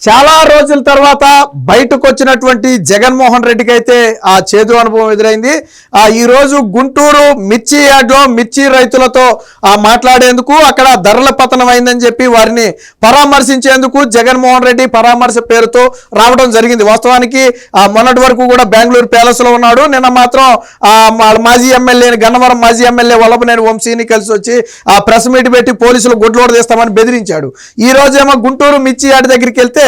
చాలా రోజుల తర్వాత బయటకు వచ్చినటువంటి జగన్మోహన్ రెడ్డికి అయితే ఆ చేదు అనుభవం ఎదురైంది. ఆ ఈ రోజు గుంటూరు మిర్చి యార్డ్లో మిర్చి రైతులతో ఆ మాట్లాడేందుకు అక్కడ ధరల పతనం అయిందని చెప్పి వారిని పరామర్శించేందుకు జగన్మోహన్ రెడ్డి పరామర్శ పేరుతో రావడం జరిగింది. వాస్తవానికి ఆ మొన్నటి వరకు కూడా బెంగళూరు ప్యాలెస్లో ఉన్నాడు. నిన్న మాత్రం ఆ మా- మాజీ ఎమ్మెల్యే గన్నవరం మాజీ ఎమ్మెల్యే వల్లభనేని వంశీని కలిసి వచ్చి ఆ ప్రెస్ మీట్ పెట్టి పోలీసులు గుడ్లోడు తీస్తామని బెదిరించాడు. ఈ రోజేమో గుంటూరు మిర్చి యార్డ్ దగ్గరికి వెళ్తే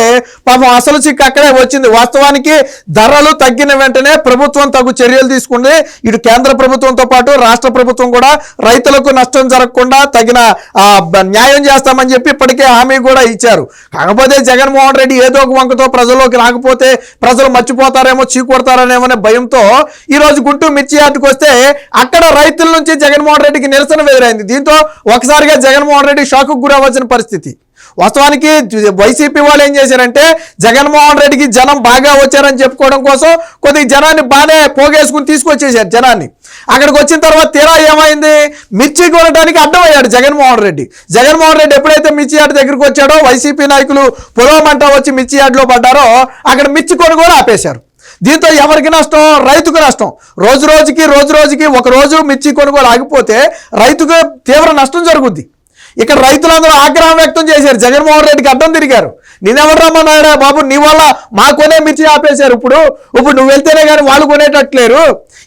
పాపం అసలు చిక్కు అక్కడే వచ్చింది. వాస్తవానికి ధరలు తగ్గిన వెంటనే ప్రభుత్వం తగు చర్యలు తీసుకుంది. ఇటు కేంద్ర ప్రభుత్వంతో పాటు రాష్ట్ర ప్రభుత్వం కూడా రైతులకు నష్టం జరగకుండా తగిన ఆ, న్యాయం చేస్తామని చెప్పి ఇప్పటికే హామీ కూడా ఇచ్చారు. కాకపోతే జగన్మోహన్ రెడ్డి ఏదో ఒక వంకతో ప్రజల్లోకి రాకపోతే ప్రజలు మర్చిపోతారేమో చీకొడతారనేమో అనే భయంతో ఈ రోజు గుంటూరు మిర్చి యార్డుకు వస్తే అక్కడ రైతుల నుంచి జగన్మోహన్ రెడ్డికి నిరసన ఎదురైంది దీంతో ఒకసారిగా జగన్మోహన్ రెడ్డి షాకు గురవ్వాల్సిన పరిస్థితి. వాస్తవానికి వైసీపీ వాళ్ళు ఏం చేశారంటే జగన్మోహన్ రెడ్డికి జనం బాగా వచ్చారని చెప్పుకోవడం కోసం కొద్దిగా జనాన్ని బాగానే పోగేసుకుని తీసుకొచ్చేసారు జనాన్ని. అక్కడికి వచ్చిన తర్వాత తీరా ఏమైంది? మిర్చి కొనడానికి అడ్డమయ్యాడు జగన్మోహన్ రెడ్డి. జగన్మోహన్ రెడ్డి ఎప్పుడైతే మిర్చి యార్డ్ దగ్గరికి వచ్చాడో వైసీపీ నాయకులు పొలవమంట వచ్చి మిర్చి యార్డ్లో పడ్డారో అక్కడ మిర్చి కొనుగోలు ఆపేశారు. దీంతో ఎవరికి నష్టం? రైతుకు నష్టం. రోజు రోజుకి రోజు రోజుకి ఒక రోజు మిర్చి కొనుగోలు ఆగిపోతే రైతుకు తీవ్ర నష్టం జరుగుద్ది. ఇక్కడ రైతులందరూ ఆగ్రహం వ్యక్తం చేశారు. జగన్మోహన్ రెడ్డికి అడ్డం తిరిగారు. నేనెవరమ్మన్నాడా బాబు? నీ వల్ల మా కొనే మిర్చి ఆపేశారు ఇప్పుడు. ఇప్పుడు నువ్వు వెళ్తేనే కానీ వాళ్ళు కొనేటట్లేరు.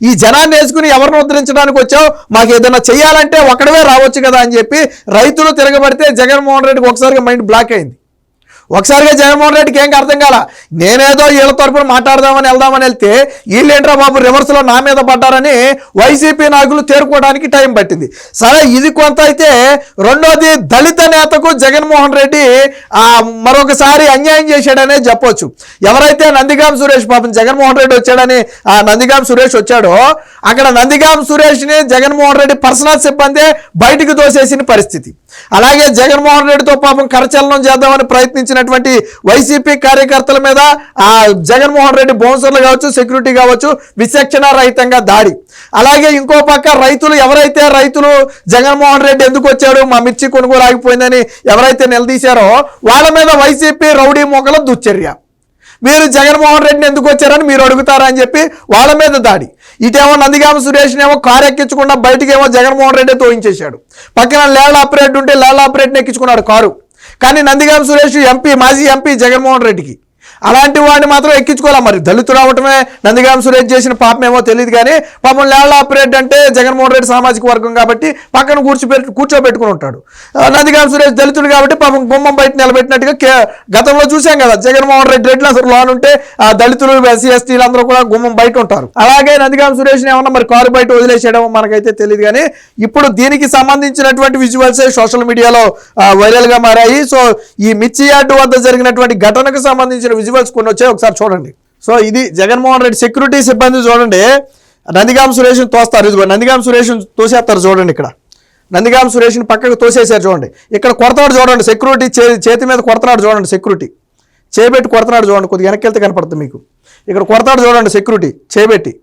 ఈ జనాన్ని వేసుకుని ఎవరిని ఉద్ధరించడానికి వచ్చావు? మాకు ఏదైనా చేయాలంటే ఒకడవే రావచ్చు కదా అని చెప్పి రైతులు తిరగబడితే జగన్మోహన్ రెడ్డికి ఒకసారిగా మైండ్ బ్లాక్ అయింది. ఒకసారిగా జగన్మోహన్ రెడ్డికి ఏం అర్థం కాల? నేనేదో వీళ్ళ తరపున మాట్లాడదామని వెళ్దామని వెళ్తే వీళ్ళేంట్రా బాబు రివర్స్లో నా మీద పడ్డారని వైసీపీ నాయకులు తేరుకోవడానికి టైం పట్టింది. సరే ఇది కొంత అయితే రెండోది దళిత నేతకు జగన్మోహన్ రెడ్డి మరొకసారి అన్యాయం చేశాడనే చెప్పొచ్చు. ఎవరైతే నందిగాం సురేష్ పాపం జగన్మోహన్ రెడ్డి వచ్చాడని ఆ నందిగాం సురేష్ వచ్చాడో అక్కడ నందిగాం సురేష్ని జగన్మోహన్ రెడ్డి పర్సనల్ సిబ్బంది బయటికి తోసేసిన పరిస్థితి. అలాగే జగన్మోహన్ రెడ్డితో పాపం కరచలనం చేద్దామని ప్రయత్నించినటువంటి వైసీపీ కార్యకర్తల మీద ఆ జగన్మోహన్ రెడ్డి బౌన్సర్లు కావచ్చు సెక్యూరిటీ కావచ్చు విచక్షణ రహితంగా దాడి. అలాగే ఇంకో పక్క రైతులు ఎవరైతే రైతులు జగన్మోహన్ రెడ్డి ఎందుకు వచ్చాడు మా మిర్చి కొనుగోలు ఆగిపోయిందని ఎవరైతే నిలదీశారో వాళ్ళ మీద వైసీపీ రౌడీ మొక్కల దుశ్చర్య. మీరు జగన్మోహన్ రెడ్డిని ఎందుకు వచ్చారని మీరు అడుగుతారని చెప్పి వాళ్ళ మీద దాడి. ఇటేమో నందిగామ సురేష్నేమో ఏమో కారు ఎక్కించకుండా బయటికి ఏమో జగన్మోహన్ రెడ్డి తోయించేశాడు. పక్కన లేళ్ళ ఆపరేట్ ఉంటే లేళ్ళ ఆపరేట్ని ఎక్కించుకున్నాడు కారు. కానీ నందిగామ సురేష్ ఎంపీ మాజీ ఎంపీ జగన్మోహన్ రెడ్డికి. అలాంటి వాడిని మాత్రం ఎక్కించుకోవాలి మరి? దళితుడు రావటమే నందిగామ సురేష్ చేసిన పాపమేమో తెలియదు కానీ పాపం లేళ్ళ ఆపరేట్ అంటే జగన్మోహన్ రెడ్డి సామాజిక వర్గం కాబట్టి పక్కన కూర్చోబెట్టు కూర్చోబెట్టుకుని ఉంటాడు. ఆ, నందిగామ సురేష్ దళితుడు కాబట్టి పాపం గుమ్మం బయట నిలబెట్టినట్టుగా కే- గతంలో చూసాం కదా జగన్మోహన్ రెడ్డి రెడ్లు అసలు లోన్ ఉంటే ఆ దళితులు ఎస్సీ ఎస్టీలు అందరూ కూడా గుమ్మం బయట ఉంటారు. అలాగే నందిగామ సురేష్ ఏమన్నా మరి కారు బయట వదిలేసేయడం మనకైతే తెలియదు కానీ ఇప్పుడు దీనికి సంబంధించినటువంటి విజువల్స్ సోషల్ మీడియాలో వైరల్గా మారాయి. సో ఈ మిర్చి యార్డు వద్ద జరిగినటువంటి ఘటనకు సంబంధించిన విజువల్స్ కొన్ని వచ్చాయి ఒకసారి చూడండి. సో ఇది జగన్మోహన్ రెడ్డి సెక్యూరిటీ సిబ్బంది చూడండి. నందిగాం సురేష్ తోస్తారు. ఇదిగో నందిగాం సురేష్ తోసేస్తారు చూడండి ఇక్కడ. నందిగాం సురేష్ని పక్కకు తోసేసారు చూడండి. ఇక్కడ కొడతాడు చూడండి సెక్యూరిటీ చేతి మీద కొడతాడు చూడండి సెక్యూరిటీ చేపెట్టి కొడతాడు చూడండి కొద్దిగా వెనక్కి వెళ్తే కనపడుతుంది మీకు. ఇక్కడ కొడతాడు చూడండి సెక్యూరిటీ చేపెట్టి.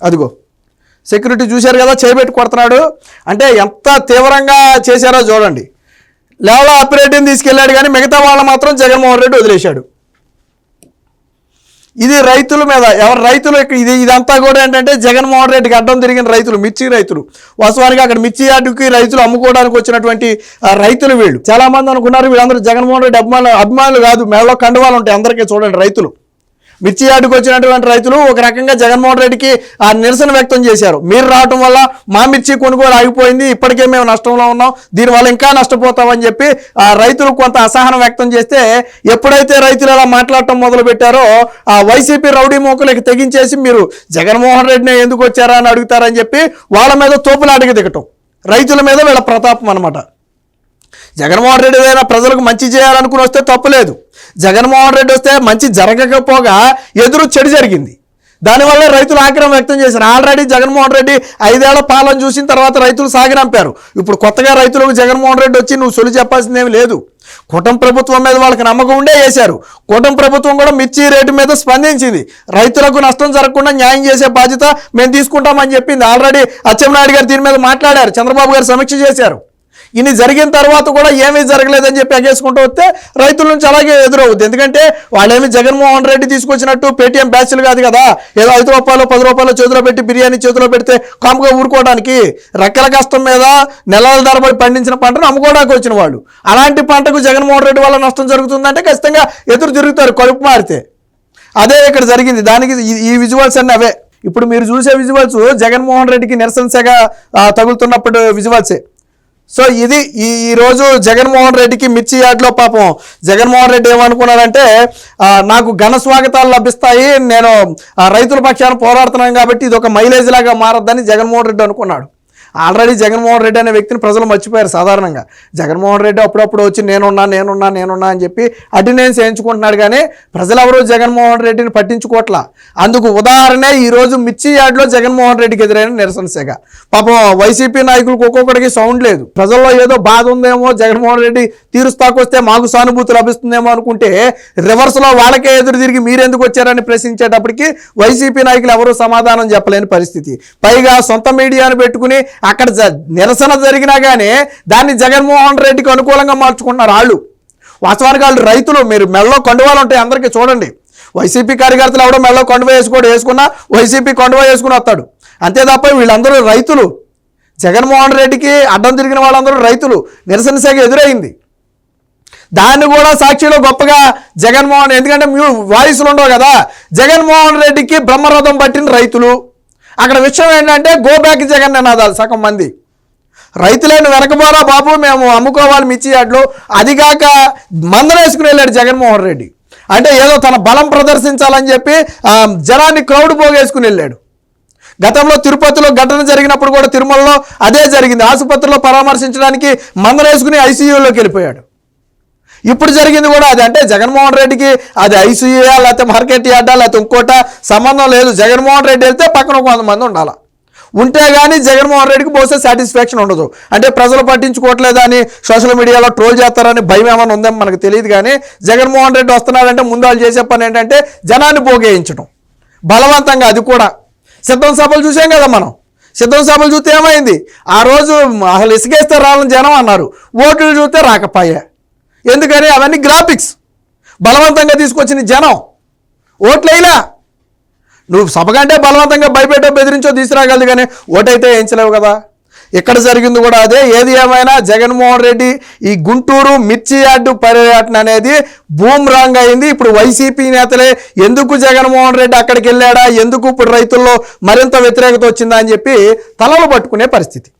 అదిగో. సెక్యూరిటీ చూశారు కదా చేపెట్టి కొడుతున్నాడు. అంటే ఎంత తీవ్రంగా చేశారో చూడండి. లెవెల్ అప్పిరెడ్డిని తీసుకెళ్ళాడు కానీ మిగతా వాళ్ళు మాత్రం జగన్మోహన్ రెడ్డి వదిలేశాడు. ఇది రైతుల మీద ఎవరు రైతులు ఇది ఇదంతా కూడా ఏంటంటే జగన్మోహన్ రెడ్డికి అడ్డం తిరిగిన రైతులు మిర్చి రైతులు. వాస్తవానికి అక్కడ మిర్చి యార్డుకి రైతులు అమ్ముకోవడానికి వచ్చినటువంటి రైతులు వీళ్ళు. చాలా మంది అనుకున్నారు వీళ్ళందరూ జగన్మోహన్ రెడ్డి అభిమానులు అభిమానులు కాదు మేడలో కండువాలు ఉంటాయి అందరికీ చూడండి రైతులు. మిర్చి యార్డుకు వచ్చినటువంటి రైతులు ఒక రకంగా జగన్మోహన్ రెడ్డికి ఆ నిరసన వ్యక్తం చేశారు. మీరు రావటం వల్ల మా మిర్చి కొనుగోలు ఆగిపోయింది ఇప్పటికే మేము నష్టంలో ఉన్నాం దీనివల్ల ఇంకా నష్టపోతామని చెప్పి ఆ రైతులు కొంత అసహనం వ్యక్తం చేస్తే ఎప్పుడైతే రైతులు అలా మాట్లాడటం మొదలు పెట్టారో ఆ వైసీపీ రౌడీ మోకలకి తెగించేసి మీరు జగన్మోహన్ రెడ్డిని ఎందుకు వచ్చారా అని అడుగుతారని చెప్పి వాళ్ళ మీద తోపులాటకి దిగటం. రైతుల మీద వీళ్ళ ప్రతాపం అనమాట జగన్మోహన్ రెడ్డి ఏదైనా ప్రజలకు మంచి చేయాలనుకుని వస్తే తప్పులేదు జగన్మోహన్ రెడ్డి వస్తే మంచి జరగకపోగా ఎదురు చెడు జరిగింది. దానివల్ల రైతులు ఆగ్రహం వ్యక్తం చేశారు. ఆల్రెడీ జగన్మోహన్ రెడ్డి ఐదేళ్ళ పాలన చూసిన తర్వాత రైతులు సాగిరంపారు ఇప్పుడు కొత్తగా రైతులకు జగన్మోహన్ రెడ్డి వచ్చి నువ్వు సొలి చెప్పాల్సిందేమి లేదు. కూటమి ప్రభుత్వం మీద వాళ్ళకి నమ్మకం ఉండే వేశారు. కూటమి ప్రభుత్వం కూడా మిర్చి రేటు మీద స్పందించింది. రైతులకు నష్టం జరగకుండా న్యాయం చేసే బాధ్యత మేము తీసుకుంటామని చెప్పింది. ఆల్రెడీ అచ్చెన్నాయుడు గారు దీని మీద మాట్లాడారు. చంద్రబాబు గారు సమీక్ష చేశారు. ఇన్ని జరిగిన తర్వాత కూడా ఏమీ జరగలేదని చెప్పి ఎగేసుకుంటూ వస్తే రైతుల నుంచి అలాగే ఎదురవుద్ది. ఎందుకంటే వాళ్ళేమి జగన్మోహన్ రెడ్డి తీసుకొచ్చినట్టు పేటీఎం బ్యాచ్లు కాదు కదా. ఏదో ఐదు రూపాయలు పది రూపాయలు చేతిలో పెట్టి బిర్యానీ చేతిలో పెడితే కాముగా ఊరుకోవడానికి రెక్కల కష్టం మీద నెలల ధరబడి పండించిన పంటను అమ్ముకోవడానికి వచ్చిన వాళ్ళు. అలాంటి పంటకు జగన్మోహన్ రెడ్డి వల్ల నష్టం జరుగుతుందంటే ఖచ్చితంగా ఎదురు తిరుగుతారు కడుపు మారితే. అదే ఇక్కడ జరిగింది. దానికి ఈ- ఈ విజువల్స్ అన్నీ అవే. ఇప్పుడు మీరు చూసే విజువల్స్ జగన్మోహన్ రెడ్డికి నిరసనసగా తగులుతున్నప్పుడు విజువల్సే. సో ఇది ఈ ఈరోజు జగన్మోహన్ రెడ్డికి మిర్చి యార్డ్లో పాపం. జగన్మోహన్ రెడ్డి ఏమనుకున్నాడంటే నాకు ఘన స్వాగతాలు లభిస్తాయి నేను రైతుల పక్షాన పోరాడుతున్నాను కాబట్టి ఇది ఒక మైలేజ్ లాగా మారద్దని జగన్మోహన్ రెడ్డి అనుకున్నాడు. ఆల్రెడీ జగన్మోహన్ రెడ్డి అనే వ్యక్తిని ప్రజలు మర్చిపోయారు సాధారణంగా. జగన్మోహన్ రెడ్డి అప్పుడప్పుడు వచ్చి నేనున్నా నేనున్నా నేనున్నా అని చెప్పి అటెండెన్స్ వేయించుకుంటున్నాడు కానీ ప్రజలెవరూ జగన్మోహన్ రెడ్డిని పట్టించుకోవట్లా అందుకు ఉదాహరణ ఈరోజు మిర్చి యార్డ్లో జగన్మోహన్ రెడ్డికి ఎదురైన నిరసన శాఖ పాపం వైసీపీ నాయకులకు ఒక్కొక్కడికి సౌండ్ లేదు. ప్రజల్లో ఏదో బాధ ఉందేమో జగన్మోహన్ రెడ్డి తీరుస్తాకొస్తే మాకు సానుభూతి లభిస్తుందేమో అనుకుంటే రివర్స్లో వాళ్ళకే ఎదురు తిరిగి మీరెందుకు వచ్చారని ప్రశ్నించేటప్పటికి వైసీపీ నాయకులు ఎవరూ సమాధానం చెప్పలేని పరిస్థితి. పైగా సొంత మీడియాను పెట్టుకుని అక్కడ జ- నిరసన జరిగినా కానీ దాన్ని జగన్మోహన్ రెడ్డికి అనుకూలంగా మార్చుకుంటున్నారు వాళ్ళు వాస్తవానికి వాళ్ళు రైతులు మీరు మెడలో కండువాలు ఉంటాయి అందరికీ చూడండి. వైసీపీ కార్యకర్తలు ఎవడో మెడలో కండువ వేసుకోడు వేసుకున్నా వైసీపీ కండువ వేసుకుని వస్తాడు. అంతే తప్ప వీళ్ళందరూ రైతులు. జగన్మోహన్ రెడ్డికి అడ్డం తిరిగిన వాళ్ళందరూ రైతులు. నిరసన శాఖ ఎదురైంది. దాన్ని కూడా సాక్షిలో గొప్పగా జగన్మోహన్ ఎందుకంటే మ్యూ వాయిస్లు ఉండవు కదా. జగన్మోహన్ రెడ్డికి బ్రహ్మరథం పట్టిన రైతులు. అక్కడ విషయం ఏంటంటే గో బ్యాక్ జగన్ నినాదాలు సగం మంది. రైతులను వెనకబోరా బాబు మేము అమ్ముకోవాలి మిర్చి యార్డ్లో అది కాక మందలేసుకుని వెళ్ళాడు జగన్మోహన్ రెడ్డి. అంటే ఏదో తన బలం ప్రదర్శించాలని చెప్పి జనాన్ని క్రౌడ్ పోగేసుకుని వెళ్ళాడు. గతంలో తిరుపతిలో ఘటన జరిగినప్పుడు కూడా తిరుమలలో అదే జరిగింది. ఆసుపత్రిలో పరామర్శించడానికి మందలేసుకుని ఐసీయూలోకి వెళ్ళిపోయాడు. ఇప్పుడు జరిగింది కూడా అది. అంటే జగన్మోహన్ రెడ్డికి అది ఐసీయూయా లేకపోతే మార్కెట్ యార్డా లేకపోతే ఇంకోట సంబంధం లేదు. జగన్మోహన్ రెడ్డి వెళ్తే పక్కన కొంతమంది ఉండాలి? ఉంటే కానీ జగన్మోహన్ రెడ్డికి బహుశా సాటిస్ఫాక్షన్ ఉండదు. అంటే ప్రజలు పట్టించుకోవట్లేదని అని సోషల్ మీడియాలో ట్రోల్ చేస్తారని భయం ఏమైనా ఉందేమో మనకు తెలియదు కానీ జగన్మోహన్ రెడ్డి వస్తున్నాడంటే ముందు వాళ్ళు చేసే పని ఏంటంటే జనాన్ని పోగేయించడం బలవంతంగా అది కూడా. సిద్ధం సభలు చూసాం కదా మనం. సిద్ధం సభలు చూస్తే ఏమైంది? ఆ రోజు అసలు ఇసుకేస్తే రావాలని జనం అన్నారు. ఓట్లు చూస్తే రాకపోయా. ఎందుకని అవన్నీ గ్రాఫిక్స్ బలవంతంగా తీసుకొచ్చిన జనం. ఓట్లయినా నువ్వు సభ కంటే బలవంతంగా భయపెట్టో బెదిరించో తీసుకురాగలదు కానీ ఓటైతే వేయించలేవు కదా. ఇక్కడ జరిగింది కూడా అదే. ఏది ఏమైనా జగన్మోహన్ రెడ్డి ఈ గుంటూరు మిర్చి యార్డు పర్యటన అనేది బూమ్ రాంగ్ అయింది. ఇప్పుడు వైసీపీ నేతలే ఎందుకు జగన్మోహన్ రెడ్డి అక్కడికి వెళ్ళాడా? ఎందుకు ఇప్పుడు రైతుల్లో మరింత వ్యతిరేకత వచ్చిందా అని చెప్పి తలలు పట్టుకునే పరిస్థితి.